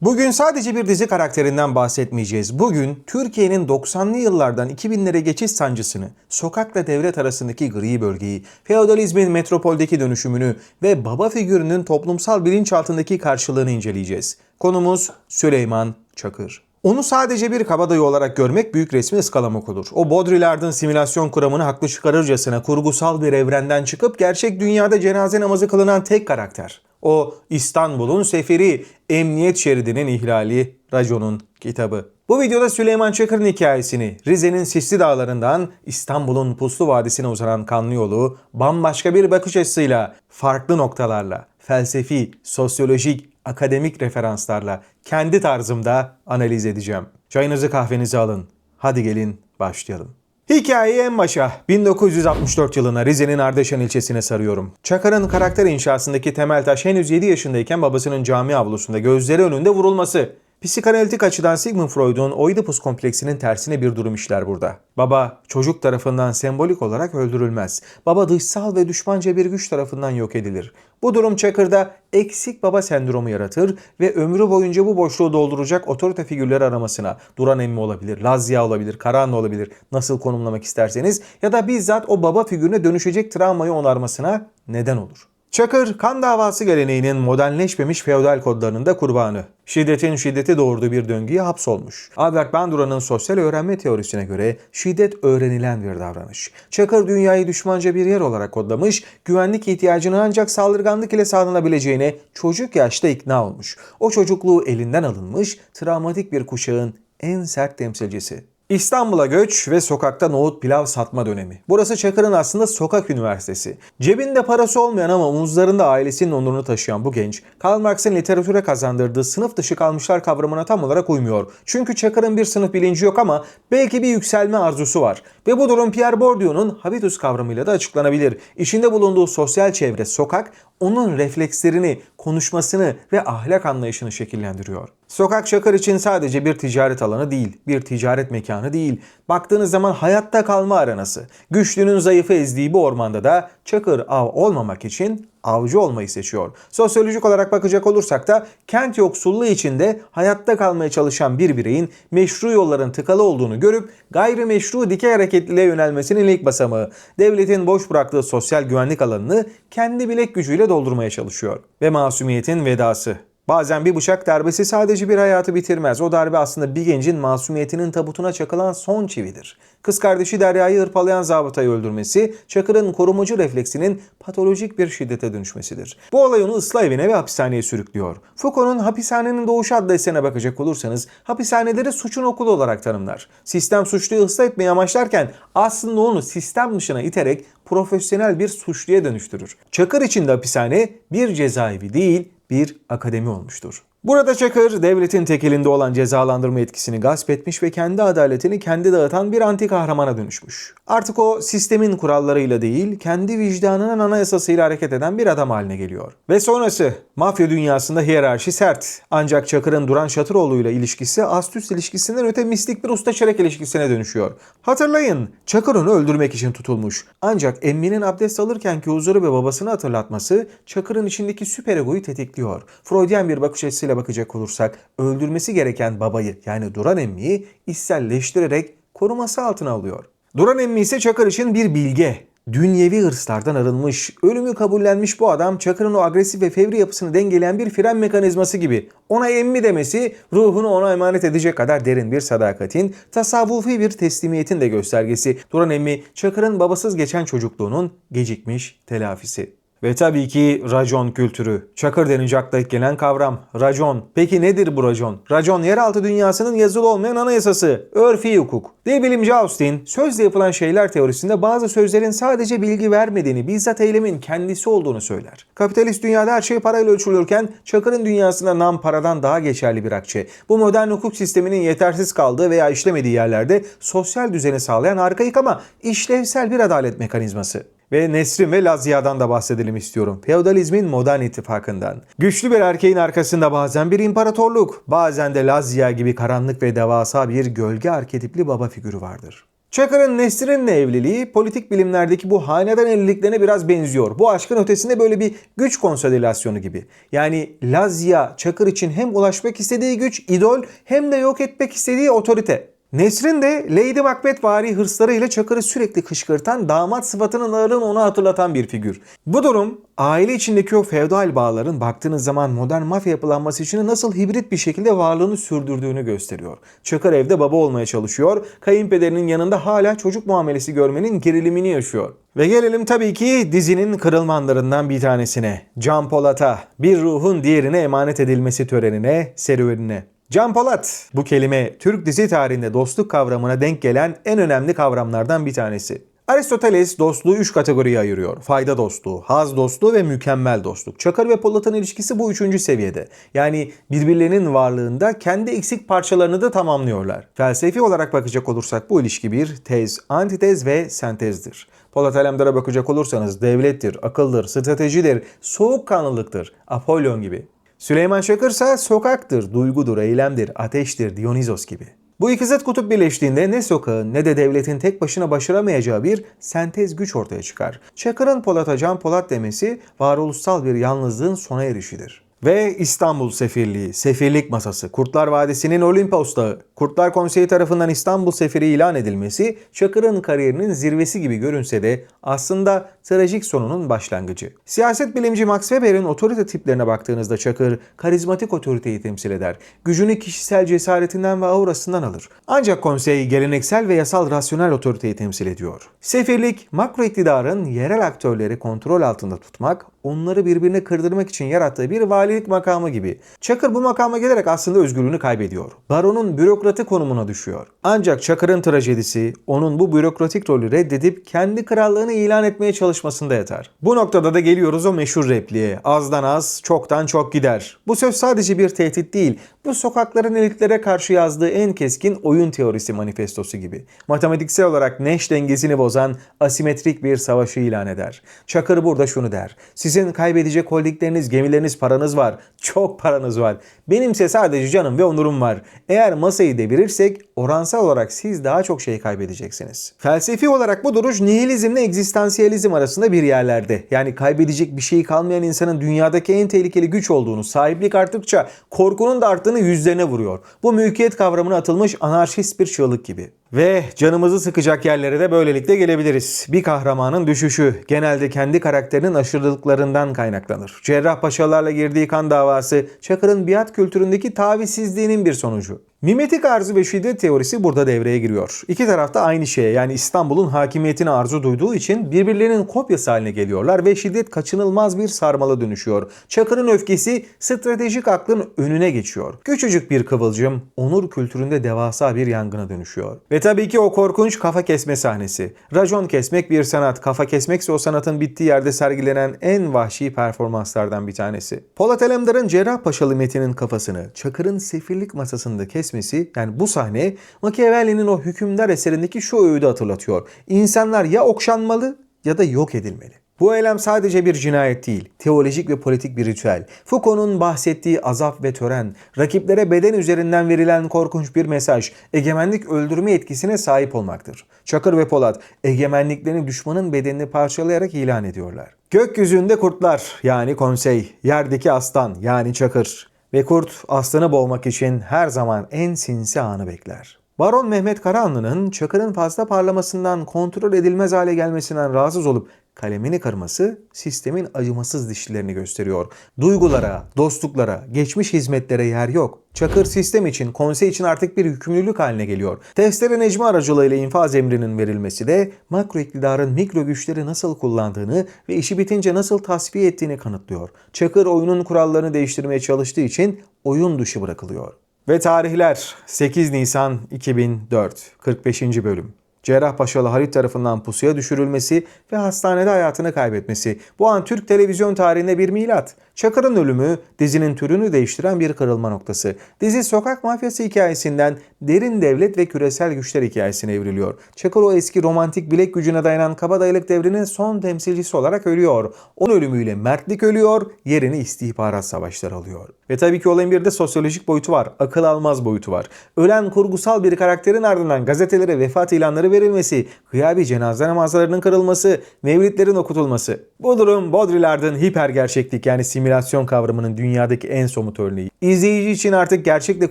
Bugün sadece bir dizi karakterinden bahsetmeyeceğiz. Bugün Türkiye'nin 90'lı yıllardan 2000'lere geçiş sancısını, sokakla devlet arasındaki gri bölgeyi, feodalizmin metropoldeki dönüşümünü ve baba figürünün toplumsal bilinçaltındaki karşılığını inceleyeceğiz. Konumuz Süleyman Çakır. Onu sadece bir kabadayı olarak görmek büyük resmi ıskalamak olur. O Baudrillard'ın simülasyon kuramını haklı çıkarırcasına kurgusal bir evrenden çıkıp gerçek dünyada cenaze namazı kılınan tek karakter. O İstanbul'un seferi, emniyet şeridinin ihlali, Racon'un kitabı. Bu videoda Süleyman Çakır'ın hikayesini, Rize'nin Sisli Dağları'ndan İstanbul'un Puslu Vadisi'ne uzanan kanlı yolu, bambaşka bir bakış açısıyla, farklı noktalarla, felsefi, sosyolojik, akademik referanslarla kendi tarzımda analiz edeceğim. Çayınızı kahvenizi alın. Hadi gelin başlayalım. Hikayeyi en başa 1964 yılına Rize'nin Ardeşen ilçesine sarıyorum. Çakar'ın karakter inşasındaki temel taş henüz 7 yaşındayken babasının cami avlusunda gözleri önünde vurulması. Psikanalitik açıdan Sigmund Freud'un Oedipus kompleksinin tersine bir durum işler burada. Baba çocuk tarafından sembolik olarak öldürülmez. Baba dışsal ve düşmanca bir güç tarafından yok edilir. Bu durum Çakır'da eksik baba sendromu yaratır ve ömrü boyunca bu boşluğu dolduracak otorite figürleri aramasına, Duran emmi olabilir, Lazia olabilir, Karahanlı olabilir, nasıl konumlamak isterseniz ya da bizzat o baba figürüne dönüşecek travmayı onarmasına neden olur. Çakır, kan davası geleneğinin modernleşmemiş feodal kodlarının da kurbanı. Şiddetin şiddeti doğurduğu bir döngüye hapsolmuş. Albert Bandura'nın sosyal öğrenme teorisine göre şiddet öğrenilen bir davranış. Çakır dünyayı düşmanca bir yer olarak kodlamış, güvenlik ihtiyacını ancak saldırganlık ile sağlanabileceğine çocuk yaşta ikna olmuş. O çocukluğu elinden alınmış, travmatik bir kuşağın en sert temsilcisi. İstanbul'a göç ve sokakta nohut pilav satma dönemi. Burası Çakır'ın aslında sokak üniversitesi. Cebinde parası olmayan ama omuzlarında ailesinin onurunu taşıyan bu genç, Karl Marx'ın literatüre kazandırdığı sınıf dışı kalmışlar kavramına tam olarak uymuyor. Çünkü Çakır'ın bir sınıf bilinci yok ama belki bir yükselme arzusu var. Ve bu durum Pierre Bourdieu'nun habitus kavramıyla da açıklanabilir. İçinde bulunduğu sosyal çevre, sokak, onun reflekslerini, konuşmasını ve ahlak anlayışını şekillendiriyor. Sokak Çakır için sadece bir ticaret alanı değil, bir ticaret mekanı değil. Baktığınız zaman hayatta kalma arenası. Güçlünün zayıfı ezdiği bu ormanda da Çakır av olmamak için avcı olmayı seçiyor. Sosyolojik olarak bakacak olursak da kent yoksulluğu içinde hayatta kalmaya çalışan bir bireyin meşru yolların tıkalı olduğunu görüp gayrimeşru dikey hareketliliğe yönelmesinin ilk basamağı. Devletin boş bıraktığı sosyal güvenlik alanını kendi bilek gücüyle doldurmaya çalışıyor. Ve masumiyetin vedası. Bazen bir bıçak darbesi sadece bir hayatı bitirmez. O darbe aslında bir gencin masumiyetinin tabutuna çakılan son çividir. Kız kardeşi Derya'yı hırpalayan zabıtayı öldürmesi, Çakır'ın korumacı refleksinin patolojik bir şiddete dönüşmesidir. Bu olay onu ıslah evine ve hapishaneye sürüklüyor. Foucault'un Hapishanenin Doğuşu adlı eserine bakacak olursanız hapishaneleri suçun okulu olarak tanımlar. Sistem suçluyu ıslah etmeyi amaçlarken aslında onu sistem dışına iterek profesyonel bir suçluya dönüştürür. Çakır için de hapishane bir cezaevi değil, bir akademi olmuştur. Burada Çakır, devletin tek elinde olan cezalandırma etkisini gasp etmiş ve kendi adaletini kendi dağıtan bir anti kahramana dönüşmüş. Artık o sistemin kurallarıyla değil, kendi vicdanının anayasasıyla hareket eden bir adam haline geliyor. Ve sonrası, mafya dünyasında hiyerarşi sert. Ancak Çakır'ın Duran Şatıroğlu'yla ilişkisi ast-üst ilişkisinden öte mistik bir usta çerek ilişkisine dönüşüyor. Hatırlayın, Çakır onu öldürmek için tutulmuş. Ancak emminin abdest alırkenki huzuru ve babasını hatırlatması Çakır'ın içindeki süper egoyu tetikliyor. Freudian bir bakış açısıyla bakacak olursak öldürmesi gereken babayı yani Duran emmiyi içselleştirerek koruması altına alıyor. Duran emmi ise Çakır için bir bilge. Dünyevi hırslardan arınmış, ölümü kabullenmiş bu adam Çakır'ın o agresif ve fevri yapısını dengeleyen bir fren mekanizması gibi. Ona emmi demesi ruhunu ona emanet edecek kadar derin bir sadakatin, tasavvufi bir teslimiyetin de göstergesi. Duran emmi Çakır'ın babasız geçen çocukluğunun gecikmiş telafisi. Ve tabii ki racon kültürü. Çakır denince akla ilk gelen kavram. Racon. Peki nedir bu racon? Racon yeraltı dünyasının yazılı olmayan anayasası. Örfi hukuk. Dil bilimci Austin, sözle yapılan şeyler teorisinde bazı sözlerin sadece bilgi vermediğini, bizzat eylemin kendisi olduğunu söyler. Kapitalist dünyada her şey parayla ölçülürken Çakır'ın dünyasında nam paradan daha geçerli bir akçe. Bu modern hukuk sisteminin yetersiz kaldığı veya işlemediği yerlerde sosyal düzeni sağlayan arkaik ama işlevsel bir adalet mekanizması. Ve Nesrin ve Lazia'dan da bahsedelim istiyorum. Feodalizmin modern ittifakından. Güçlü bir erkeğin arkasında bazen bir imparatorluk, bazen de Lazia gibi karanlık ve devasa bir gölge arketipli baba figürü vardır. Çakır'ın Nesrin'le evliliği politik bilimlerdeki bu hanedan evliliklerine biraz benziyor. Bu aşkın ötesinde böyle bir güç konsolidasyonu gibi. Yani Lazya Çakır için hem ulaşmak istediği güç, idol hem de yok etmek istediği otorite. Nesrin de Lady Macbeth vari hırslarıyla Çakır'ı sürekli kışkırtan damat sıfatının ağırlığını ona hatırlatan bir figür. Bu durum aile içindeki o feodal bağların baktığınız zaman modern mafya yapılanması için nasıl hibrit bir şekilde varlığını sürdürdüğünü gösteriyor. Çakır evde baba olmaya çalışıyor, kayınpederinin yanında hala çocuk muamelesi görmenin gerilimini yaşıyor. Ve gelelim tabii ki dizinin kırılmanlarından bir tanesine. Can Polat'a bir ruhun diğerine emanet edilmesi törenine, serüvenine. Can Polat bu kelime Türk dizi tarihinde dostluk kavramına denk gelen en önemli kavramlardan bir tanesi. Aristoteles dostluğu 3 kategoriye ayırıyor. Fayda dostluğu, haz dostluğu ve mükemmel dostluk. Çakır ve Polat'ın ilişkisi bu üçüncü seviyede. Yani birbirlerinin varlığında kendi eksik parçalarını da tamamlıyorlar. Felsefi olarak bakacak olursak bu ilişki bir tez, antitez ve sentezdir. Polat Alemdar'a bakacak olursanız devlettir, akıldır, stratejidir, soğukkanlılıktır, Apollon gibi. Süleyman Çakır ise sokaktır, duygudur, eylemdir, ateştir, Dionizos gibi. Bu iki zıt kutup birleştiğinde ne sokağın ne de devletin tek başına başaramayacağı bir sentez güç ortaya çıkar. Çakır'ın Polat'a Can Polat demesi varoluşsal bir yalnızlığın sona erişidir. Ve İstanbul Sefirliği, Sefirlik Masası, Kurtlar Vadisi'nin Olimpos Kurtlar Konseyi tarafından İstanbul Sefiri ilan edilmesi Çakır'ın kariyerinin zirvesi gibi görünse de aslında trajik sonunun başlangıcı. Siyaset bilimci Max Weber'in otorite tiplerine baktığınızda Çakır karizmatik otoriteyi temsil eder. Gücünü kişisel cesaretinden ve aurasından alır. Ancak konsey geleneksel ve yasal rasyonel otoriteyi temsil ediyor. Sefirlik, makro iktidarın yerel aktörleri kontrol altında tutmak, onları birbirine kırdırmak için yarattığı bir valilik makamı gibi. Çakır bu makama gelerek aslında özgürlüğünü kaybediyor. Baronun bürokratı konumuna düşüyor. Ancak Çakır'ın trajedisi onun bu bürokratik rolü reddedip kendi krallığını ilan etmeye çalışmasında yatar. Bu noktada da geliyoruz o meşhur repliğe. Azdan az, çoktan çok gider. Bu söz sadece bir tehdit değil, bu sokakların elitlere karşı yazdığı en keskin oyun teorisi manifestosu gibi. Matematiksel olarak Nash dengesini bozan asimetrik bir savaşı ilan eder. Çakır burada şunu der. Sizin kaybedecek holdingleriniz, gemileriniz, paranız var. Çok paranız var. Benimse sadece canım ve onurum var. Eğer masayı devirirsek oransal olarak siz daha çok şey kaybedeceksiniz. Felsefi olarak bu duruş nihilizmle egzistansiyelizm arasında bir yerlerde. Yani kaybedecek bir şey kalmayan insanın dünyadaki en tehlikeli güç olduğunu, sahiplik arttıkça korkunun da arttığını yüzlerine vuruyor. Bu mülkiyet kavramına atılmış anarşist bir çığlık gibi. Ve canımızı sıkacak yerlere de böylelikle gelebiliriz. Bir kahramanın düşüşü genelde kendi karakterinin aşırılıklarından kaynaklanır. Cerrahpaşalarla girdiği kan davası Çakır'ın biat kültüründeki tavizsizliğinin bir sonucu. Mimetik arzu ve şiddet teorisi burada devreye giriyor. İki tarafta aynı şeye yani İstanbul'un hakimiyetini arzu duyduğu için birbirlerinin kopyası haline geliyorlar ve şiddet kaçınılmaz bir sarmala dönüşüyor. Çakır'ın öfkesi stratejik aklın önüne geçiyor. Küçücük bir kıvılcım onur kültüründe devasa bir yangına dönüşüyor. Ve tabii ki o korkunç kafa kesme sahnesi. Racon kesmek bir sanat, kafa kesmekse o sanatın bittiği yerde sergilenen en vahşi performanslardan bir tanesi. Polat Alemdar'ın Cerrahpaşalı Metin'in kafasını Çakır'ın sefirlik masasında kesmesi yani bu sahne Machiavelli'nin o hükümdar eserindeki şu öğüdü hatırlatıyor. İnsanlar ya okşanmalı ya da yok edilmeli. Bu eylem sadece bir cinayet değil, teolojik ve politik bir ritüel. Foucault'un bahsettiği azap ve tören, rakiplere beden üzerinden verilen korkunç bir mesaj, egemenlik öldürme etkisine sahip olmaktır. Çakır ve Polat, egemenliklerini düşmanın bedenini parçalayarak ilan ediyorlar. Gökyüzünde kurtlar yani konsey, yerdeki aslan yani çakır. Ve kurt aslanı boğmak için her zaman en sinsi anı bekler. Baron Mehmet Karahanlı'nın Çakır'ın fazla parlamasından kontrol edilmez hale gelmesinden rahatsız olup kalemini kırması sistemin acımasız dişlerini gösteriyor. Duygulara, dostluklara, geçmiş hizmetlere yer yok. Çakır sistem için, konsey için artık bir yükümlülük haline geliyor. Testere Necmi aracılığıyla infaz emrinin verilmesi de makro iktidarın mikro güçleri nasıl kullandığını ve işi bitince nasıl tasfiye ettiğini kanıtlıyor. Çakır oyunun kurallarını değiştirmeye çalıştığı için oyun dışı bırakılıyor. Ve tarihler 8 Nisan 2004 45. bölüm. Cerrahpaşalı Halit tarafından pusuya düşürülmesi ve hastanede hayatını kaybetmesi. Bu an Türk televizyon tarihinde bir milat. Çakır'ın ölümü dizinin türünü değiştiren bir kırılma noktası. Dizi sokak mafyası hikayesinden derin devlet ve küresel güçler hikayesine evriliyor. Çakır o eski romantik bilek gücüne dayanan kabadayılık devrinin son temsilcisi olarak ölüyor. Onun ölümüyle mertlik ölüyor, yerini istihbarat savaşları alıyor. Ve tabii ki olayın bir de sosyolojik boyutu var. Akıl almaz boyutu var. Ölen kurgusal bir karakterin ardından gazetelere vefat ilanları verilmesi, gıyabi cenaze namazlarının kırılması, mevlitlerin okutulması. Bu durum Baudrillard'ın hiper gerçeklik yani simülasyon kavramının dünyadaki en somut örneği. İzleyici için artık gerçekle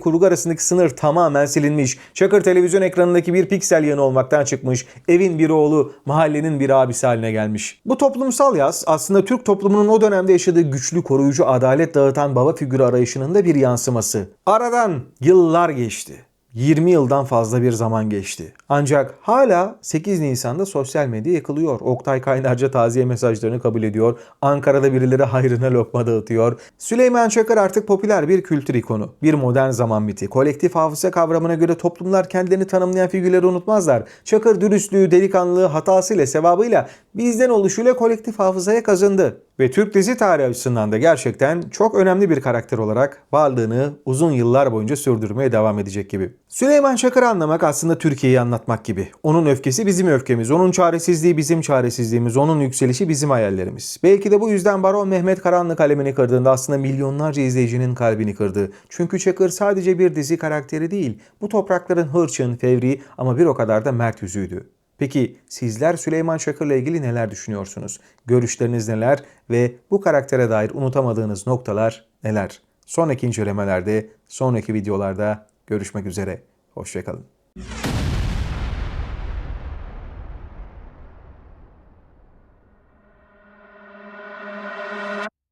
kurgu arasındaki sınır tamamen silinmiş. Çakır televizyon ekranındaki bir piksel yanı olmaktan çıkmış. Evin bir oğlu, mahallenin bir abisi haline gelmiş. Bu toplumsal yaz aslında Türk toplumunun o dönemde yaşadığı güçlü koruyucu adalet dağıtan baba figürü arayışının da bir yansıması. Aradan yıllar geçti. 20 yıldan fazla bir zaman geçti. Ancak hala 8 Nisan'da sosyal medya yakılıyor. Oktay Kaynarca taziye mesajlarını kabul ediyor. Ankara'da birileri hayrına lokma dağıtıyor. Süleyman Çakır artık popüler bir kültür ikonu. Bir modern zaman miti. Kolektif hafıza kavramına göre toplumlar kendilerini tanımlayan figürleri unutmazlar. Çakır dürüstlüğü, delikanlılığı, hatasıyla, sevabıyla bizden oluşuyla kolektif hafızaya kazındı. Ve Türk dizi tarihi açısından da gerçekten çok önemli bir karakter olarak varlığını uzun yıllar boyunca sürdürmeye devam edecek gibi. Süleyman Çakır'ı anlamak aslında Türkiye'yi anlatmak gibi. Onun öfkesi bizim öfkemiz, onun çaresizliği bizim çaresizliğimiz, onun yükselişi bizim hayallerimiz. Belki de bu yüzden Baron Mehmet Karanlı kalemini kırdığında aslında milyonlarca izleyicinin kalbini kırdı. Çünkü Çakır sadece bir dizi karakteri değil, bu toprakların hırçın, fevri ama bir o kadar da mert yüzüydü. Peki sizler Süleyman Çakır'la ilgili neler düşünüyorsunuz? Görüşleriniz neler ve bu karaktere dair unutamadığınız noktalar neler? Sonraki incelemelerde, sonraki videolarda görüşmek üzere. Hoşçakalın.